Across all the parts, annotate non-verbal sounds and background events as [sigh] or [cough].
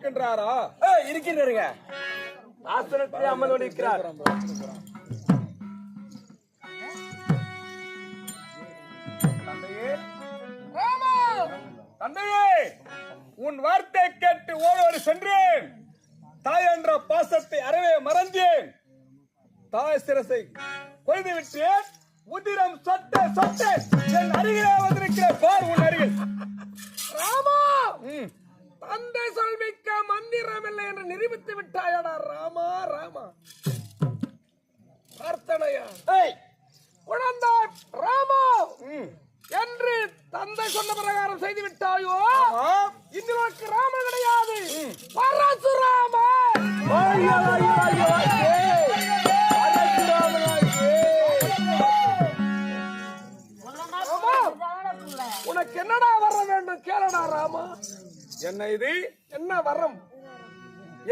இருக்கின்றாரா? ஆசனத்திலே அமர்ந்து இருக்கிறார் தந்தையே. தந்தையே உன் வார்த்தை கேட்டு ஓடோடி சென்றேன். தாய் என்ற பாசத்தை அறவே மறந்தேன். தாய் சிரசை கொய்து விட்டேன் உதிரம் சொட்ட சொட்ட என் அருகிலே வந்திருக்கிற பார் உன் அருகில். ராமா. தந்தை சொல்மிக்க மந்திரம் இல்லை என்று நிரூபித்து விட்டாயடா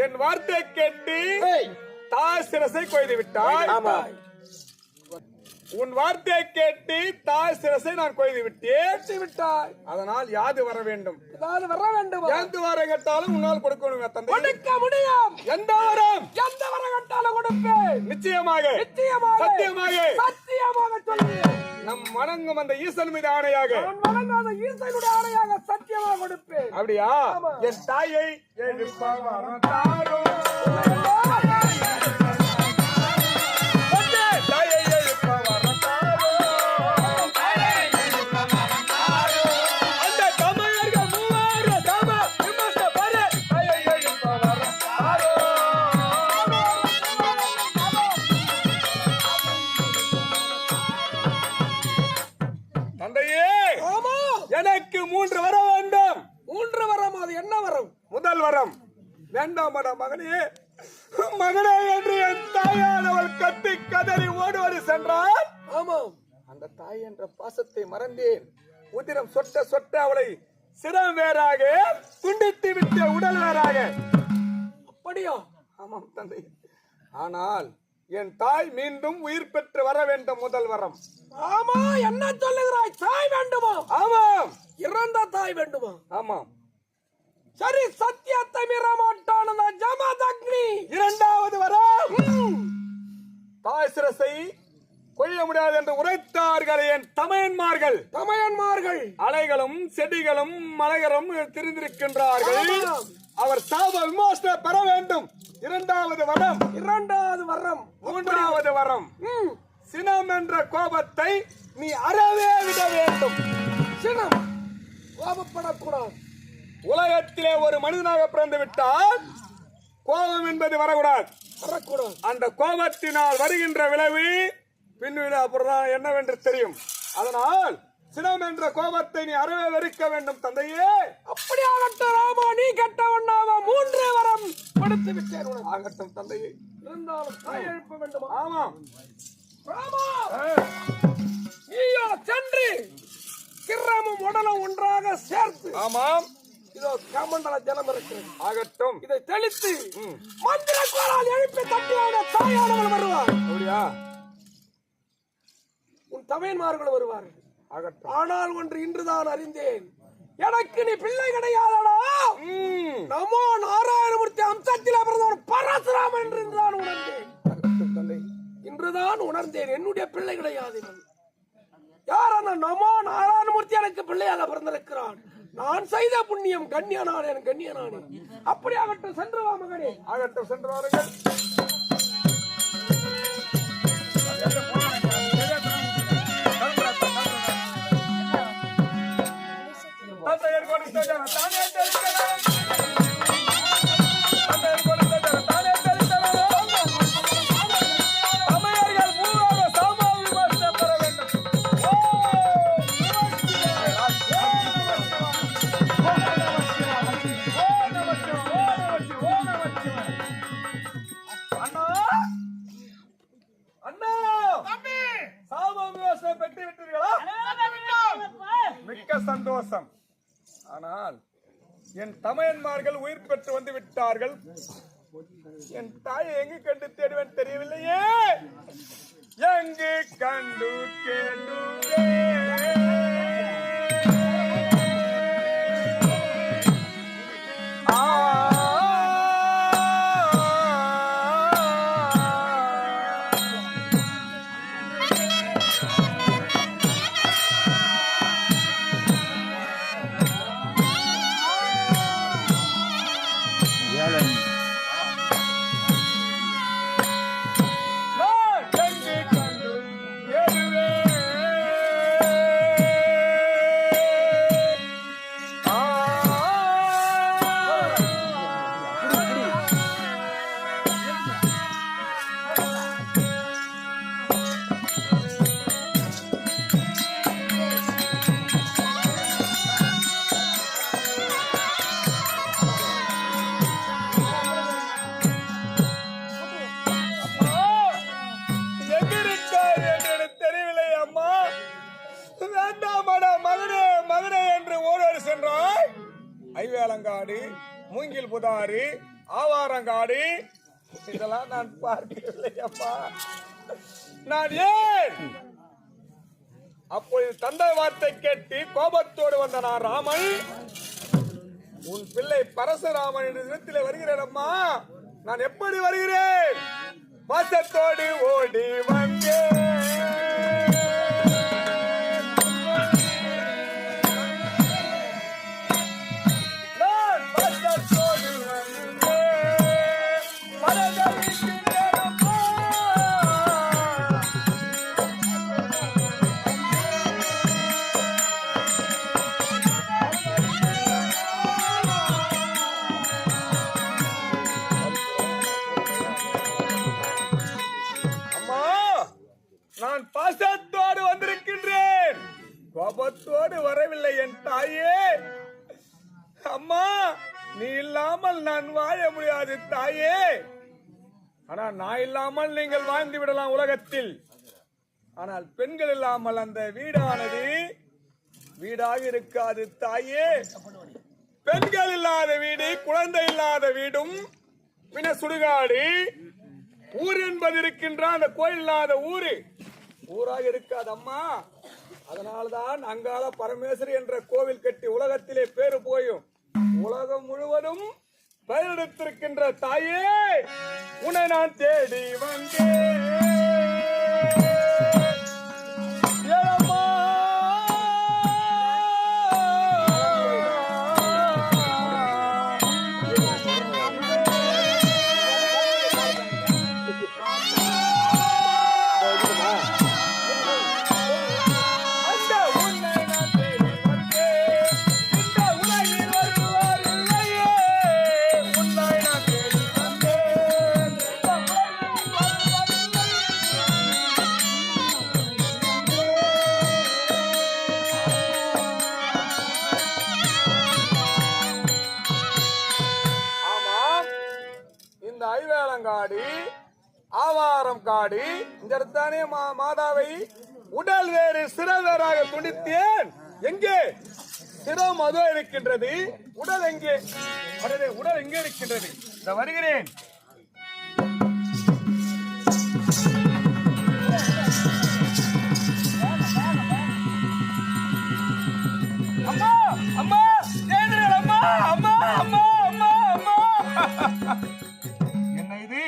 என் வார்த்தை கேட்டு ஏய். தாய் சிரசை கொய்து விட்டாய். உன் வார்த்தையை கேட்டு தாய் சிரசை நான் கொய்து விட்டேன். விட்டாய். அதனால் யாது வர வேண்டும்? ஏதாவது வர வேண்டுமா. எந்த வர கேட்டாலும் உன்னால் கொடுக்கணும் தந்தை. கொடுக்க முடியும். எந்த வரம்? எந்த வர கேட்டாலும் கொடுப்பேன். நிச்சயமாக. நிச்சயமாக. சத்தியமாக. சத்தியமாக சொல்லி நம் வணங்கும் அந்த ஈசன் மீது ஆணையாக. நான் வழங்காத ஈசனுடைய ஆணையாக சத்தியமாக கொடுப்பேன். அப்படியா. என் தாயை எழுப்ப வேண்டாம் மட மகனே. மகனே என்று என் தாயானவள் கத்தி கதறி ஓடுவது சென்றால்? ஆமாம். அந்த தாய் என்ற பாசத்தை மறந்தேன். உதிரம் சொட்ட சொட்ட அவளை சிரம் வேறாக துண்டித்து விட்ட உடல் வேறாக. அப்படியா? ஆமாம் தந்தை. ஆனால் என் தாய் மீண்டும் உயிர் பெற்று வர வேண்டும் முதல் வரம். ஆமா என்ன சொல்லுகிறாய்? தாய் வேண்டுமா? ஆமாம். இறந்த தாய் வேண்டுமா? ஆமாம். சரி சத்தியத்தை மீற மாட்டான் அந்த ஜமதக்னி. இரண்டாவது வரம். தாய் சிரசை கொய்ய முடியாது என்று உரைத்தார்கள் என் தமையன்மார்கள். தமையன்மார்கள். அலைகளும் செடிகளும் மலைகளும் திரிந்திருக்கின்றார்கள். அவர் சாப விமோசனம் பெற வேண்டும். இரண்டாவது வரம். இரண்டாவது வரம். மூன்றாவது வரம். சினம் என்ற கோபத்தை நீ அறவே விட வேண்டும். சினம். கோபப்படக்கூடாது. உலகத்திலே ஒரு மனிதனாக பிறந்து விட்டால் கோபம் என்பது வரக்கூடாது. வரக்கூடாது. அந்த கோபத்தினால் வருகின்ற விளைவு பின்விட அப்புறம் என்னவென்று தெரியும். அதனால் சினம் என்ற கோபத்தை நீ அறவே வெறுக்க வேண்டும் தந்தையே. அப்படியாகட்டும் ராமா நீ கெட்டவண்ணாவா மூன்று வரம் கொடுத்து விட்டேன் ஆகட்டும் தந்தையே. இருந்தாலும் தாய் எழுப்ப வேண்டுமா? ஆமாம். ராமா நீயோ சென்று கிரமும் உடலும் ஒன்றாக சேர்த்து ஆமாம். இதோ கமண்டல ஜலம் இருக்கிறது. ஆகட்டும். இதை தெளித்து மந்திர கோலால் எழுப்பி தட்டியான தாயானவள் வருவார் அப்படியா? உன் தமையன்மார்கள் வருவார்கள். ஆகட்டும். ஆனால் ஒன்று இன்றுதான் அறிந்தேன். எனக்கு நீ பிள்ளை கிடையாதடா. நமோ நாராயணமூர்த்தி அம்சத்திலே பிறந்தவன் பரசுராமன் என்று தான் உணர்ந்தேன். இன்றுதான் உணர்ந்தேன். என்னுடைய பிள்ளை கிடையாது. யார் அந்த நமோ நாராயணமூர்த்தி எனக்கு பிள்ளையாக பிறந்திருக்கிறான்? நான் செய்த புண்ணியம் கண்ணியனானே கண்ணியனானே அப்படி அகற்ற சென்று வா மகனே. அகற்ற சென்று வாருங்கள் தந்தையர் கொடுத்த தானே வந்து என் தாயை எங்கு கண்டு தேடுவேன் தெரியவில்லையே. எங்கு கண்டு தேடுவே மூங்கில் ஆவாரங்காடி. இதெல்லாம் நான் பார்க்கவில்லை அப்பா நான் ஏன்? அப்பொழுது தந்தை வார்த்தை கேட்டு கோபத்தோடு வந்த நான் ராமன் உன் பிள்ளை பரசுராமன் என்ற தினத்தில் வருகிறேன் அம்மா. நான் எப்படி வருகிறேன்? பாசத்தோடு ஓடி வந்தேன். பெண்கள் இல்லாமல் அந்த வீடானது வீடாக இருக்காது தாயே. பெண்கள் இல்லாத வீடு குழந்தை இல்லாத வீடும் பின்ன சுடுகாடு. ஊர் என்பது இருக்கின்ற அந்த கோயில் இல்லாத ஊரு. ஊராக இருக்காது அம்மா. அதனால்தான் அங்காள பரமேஸ்வரி என்ற கோவில் கட்டி உலகத்திலே பேரு போயும். உலகம் முழுவதும் பெயரெடுத்திருக்கின்ற தாயே உன்னை நான் தேடி வந்தேன். மா- மாதாவை உடல் வேறு சிரம் துணித்தேன். எங்கே? சிரம் அதோ இருக்கின்றது. உடல் எங்கே? அடடே, உடல் எங்கே இருக்கின்றது? இந்த வருகிறேன். அம்மா அம்மா அம்மா அம்மா அம்மா அம்மா [laughs] அம்மா. என்ன இது?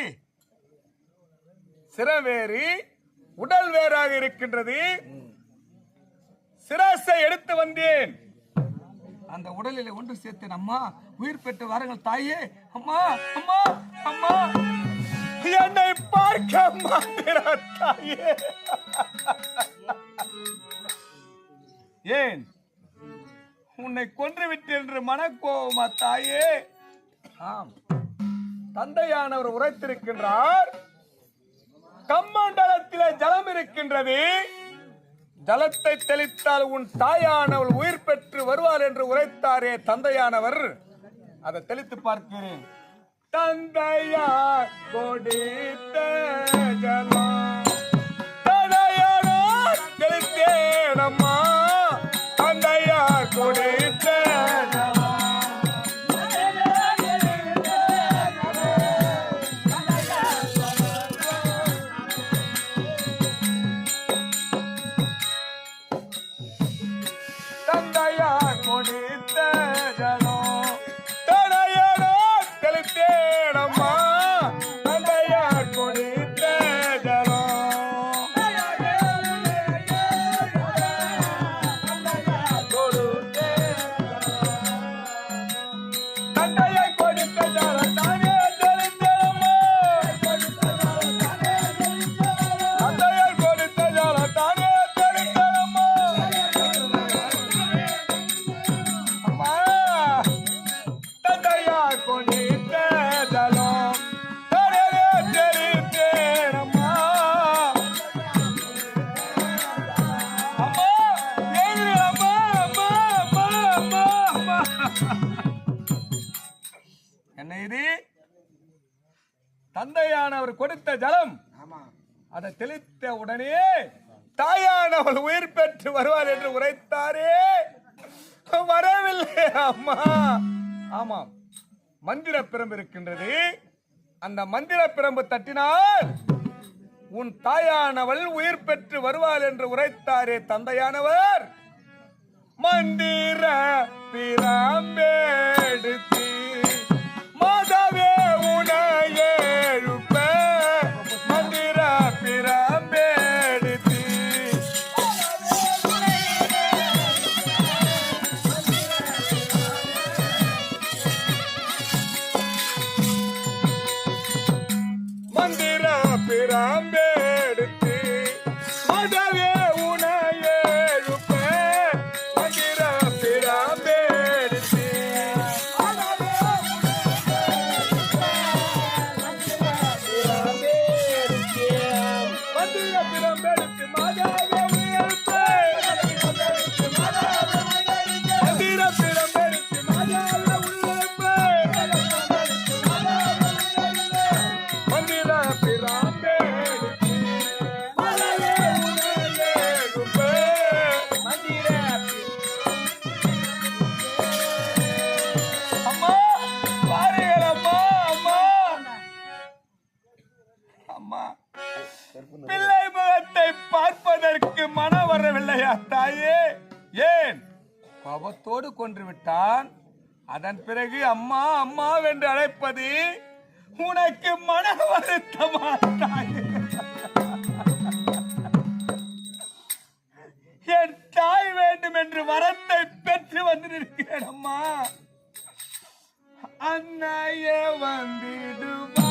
சிரம் உடல் வேறாக இருக்கின்றது. சிராசை எடுத்து வந்தேன். அந்த உடலில் ஒன்று சேர்த்தேன் அம்மா. உயிர் பெற்று வாருங்கள் தாயே. அம்மா அம்மா அம்மா. என்னை பார்க்க மாட்டேறா தாயே. ஏன்? உன்னை கொன்று விட்டு என்று மனக்கோவமா தாயே? ஆம். தந்தையானவர் உரைத்திருக்கின்றார். கம்மண்டலத்திலே ஜலம் இருக்கின்றது. ஜலத்தை தெளித்தால் உன் தாயானவள் உயிர் பெற்று வருவார் என்று உரைத்தாரே தந்தையானவர். அதை தெளித்து பார்க்கிறேன். தந்தையா கொடுத்த பிரம்பு இருக்கின்றது. அந்த மந்திர பிரம்பு தட்டினால் உன் தாயானவள் உயிர் பெற்று வருவாள் என்று உரைத்தாரே தந்தையானவர். மந்திர பிரம்பெடுத்து உனக்கு மன வருத்தமா என் தாய் வேண்டும் என்று வரத்தை பெற்று வந்திருக்கிறேன் அம்மா. அன்னைய வந்திடுவா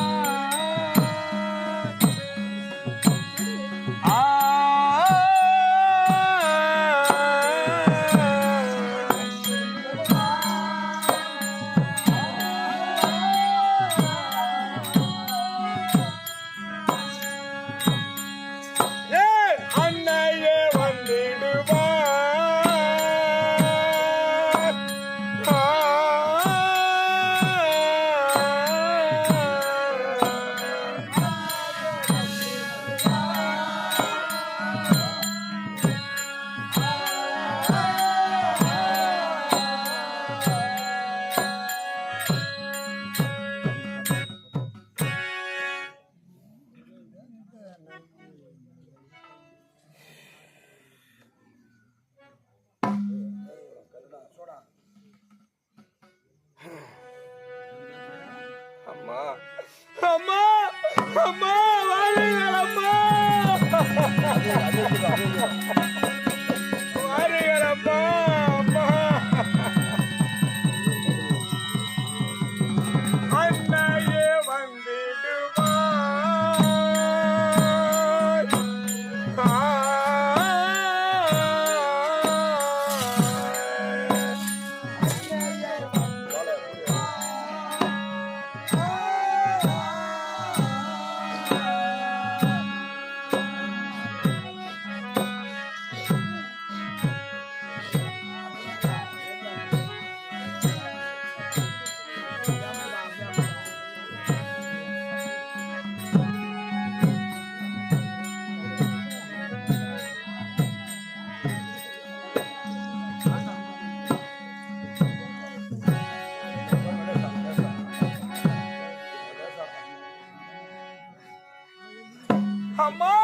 அம்மா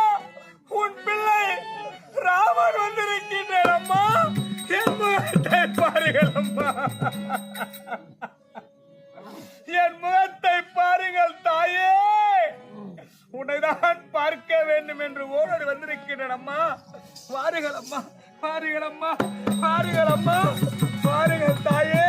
உன் பிள்ளை ராமன் வந்திருக்கின்றேன் அம்மா. என் முகத்தை பாருங்கள் அம்மா. என் முகத்தை பாருங்கள் தாயே. உன்னைதான் பார்க்க வேண்டும் என்று ஓடோடி வந்திருக்கின்றேன் அம்மா. பாருங்கள் அம்மா பாருங்கள் அம்மா பாருங்கள் அம்மா. பாருங்கள் தாயே.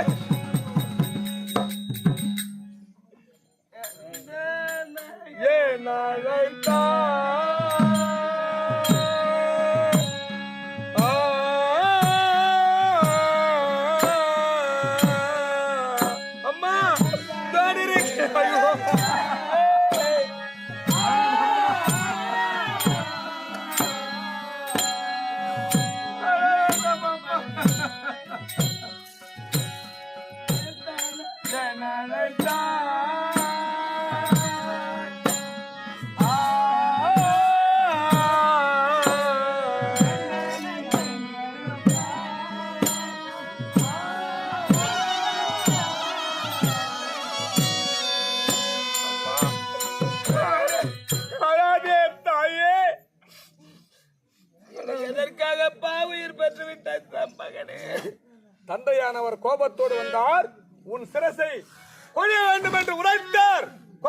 நான் இருக்கிறேன்.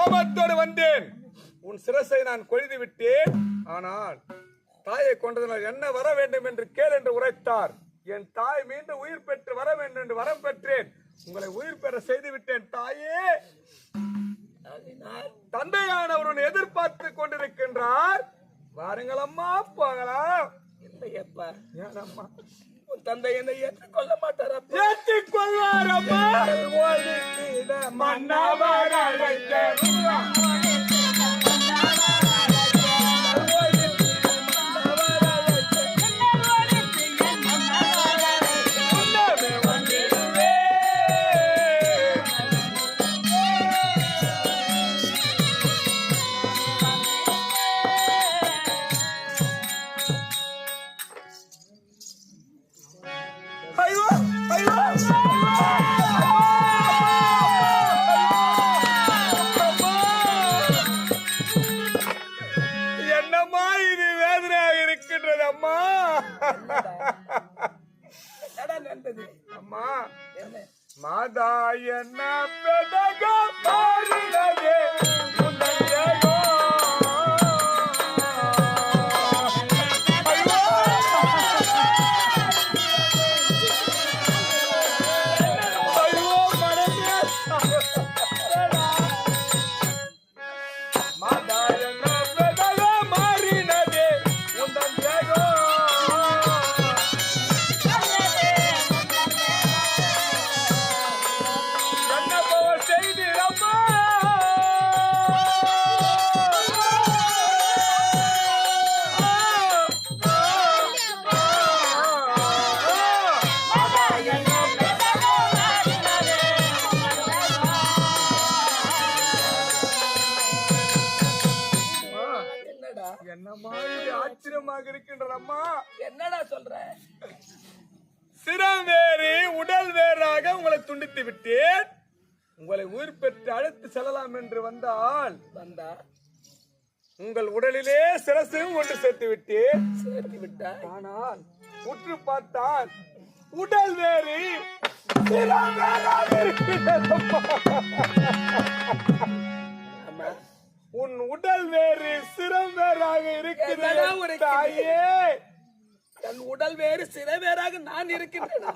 கோபத்தோடு வந்தேன். உன் சிரசை நான் கொய்து விட்டேன் ஆனால் தாயை கொண்டதனால் என்ன வர வேண்டும் என்று கேள் என்று உரைத்தார். என் தாய் மீண்டும் உயிர் பெற்று வர வேண்டும் என்று வரம் பெற்றேன். உங்களை உயிர் பெற செய்து விட்டேன் தாயே. தந்தையானவர் உன்னை எதிர்பார்த்து கொண்டிருக்கின்றார். வாருங்கள் அம்மா போகலாம். இல்லையப்பா. ஏன் அம்மா? உன் தந்தை என்னை ஏற்றுக்கொள்ள மாட்டாரப்பா. ஏற்றிக் கொள்வார் அழைத்து செல்லலாம் என்று வந்தால் வந்தா உங்கள் உடலிலே சிரசையும் ஒன்று சேர்த்து விட்டேன். சேர்த்து விட்டா ஆனால் உற்று பார்த்தால் உடல் வேறு உன் உடல் வேறு சிரம் வேறாக இருக்கிறது. ஒரு தாயே. தன் உடல் வேறு சிறை வேறாக நான் இருக்கின்றேனா?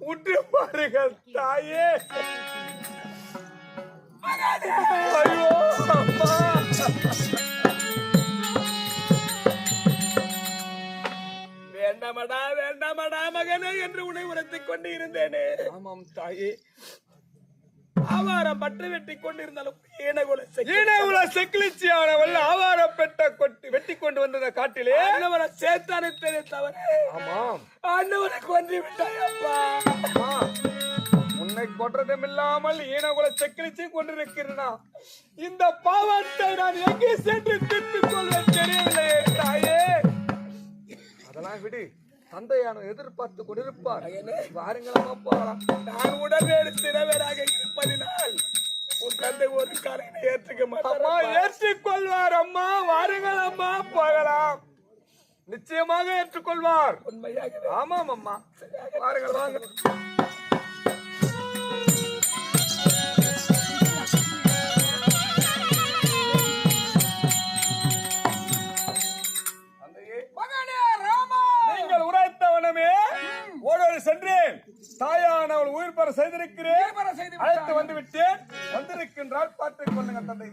உற்று பாருங்கள் தாயே. ஐயோ அம்மா. வேண்டாமடா வேண்டாமடா மகனே என்று உன்னை உரைத்துக் கொண்டு இருந்தேனே. ஆமாம் தாயே. ஆவாரம் பற்று வெட்டி கொண்டிருந்தாலும் ஈனகுல ஈனகுல செக்கிலிச்சியானவள் ஆவாரப்பெட்ட கொட்டி வெட்டி கொண்டு வந்தத காட்டிலே ஆண்டவரை சேர்த்தானே தவிர ஆமாம் ஆண்டவரை கொன்று விட்டாயப்பா உன்னை கொன்றதும் இல்லாமல் ஈனகுல செக்கிலிச்சி கொண்டிருக்கிறனா. இந்த பாவத்தை நான் எங்கே சென்று திருப்பிக் கொள்வேன் தெரியவில்லையே தாயே. அதெல்லாம் விடு. தந்தையான எதிர்பார்த்து கொண்டிருப்பார். வாருங்கள் போகலாம் நான் சிறவேராக இருப்பதினால் உன் தந்தை ஒரு காரணம் ஏற்றுக்க மாட்டார் ஏற்றுக்கொள்வார் அம்மா. வாருங்கள் அம்மா போகலாம். நிச்சயமாக ஏற்றுக்கொள்வார். உண்மையாக ஆமாம் அம்மா. வாருங்கள் வாங்க. பெற செய்திருக்கிறேன். அழைத்து வந்து விட்டேன். வந்திருக்கின்றால் பார்த்துக் கொள்ளுங்க தந்தை.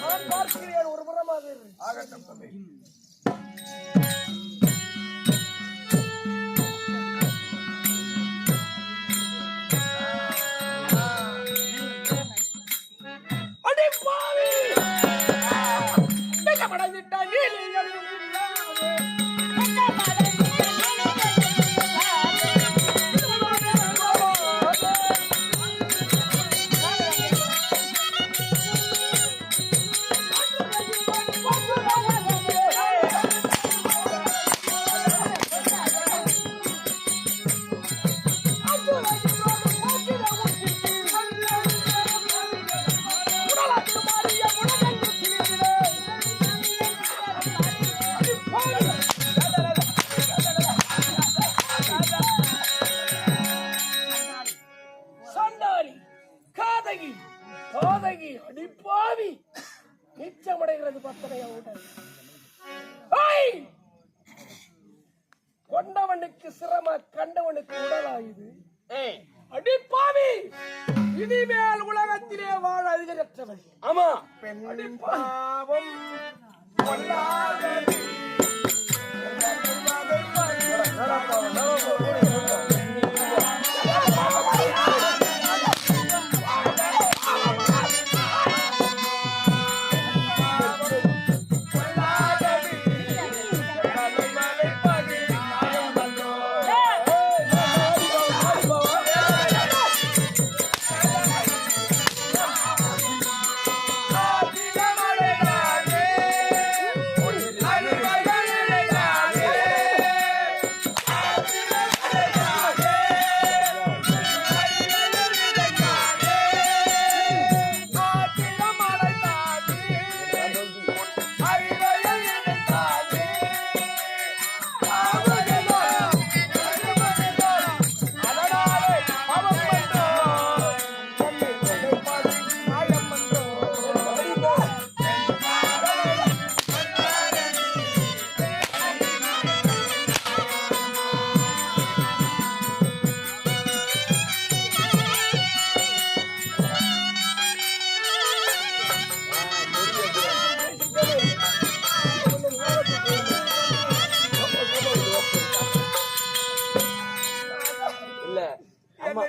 நான் பார்க்கிறேன் ஒரு புறமாக இரு. ஆகட்டும் தந்தை. அடி பாவி ஆமா அம்மா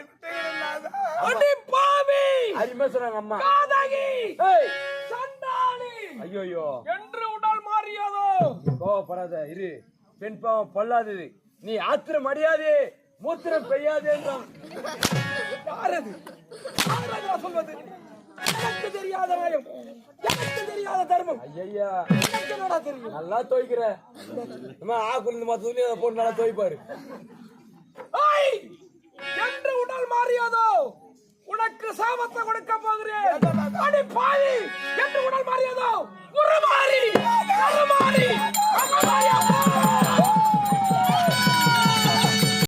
அடிப்பாவி அருமையா சொன்னாங்க அம்மா. காதகி. சண்டாளி. ஐயோ என்று உடல் மாறியதோ? கோவப்படாத இரு. பெண் பாவம் பொல்லாதது. நீ ஆத்திரம் அடியாதே. மூத்திரம் பெய்யாதே யாரது சொல்வது? எனக்கு தெரியாத எனக்கு தெரியாத தர்மம். ஐயா என்னடா தெரியும்? நல்லா துவைக்கிற அம்மா ஆக்குல மொத்த துணி போட்டு நல்லா துவைப்பாரு ஐய்! என்று உடல் மாறியதோ உனக்கு சாபத்தை கொடுக்க போகிறேன். அடி பாவி என்று உடல் மாறியதோ உருமாறி உருமாறி அம்மா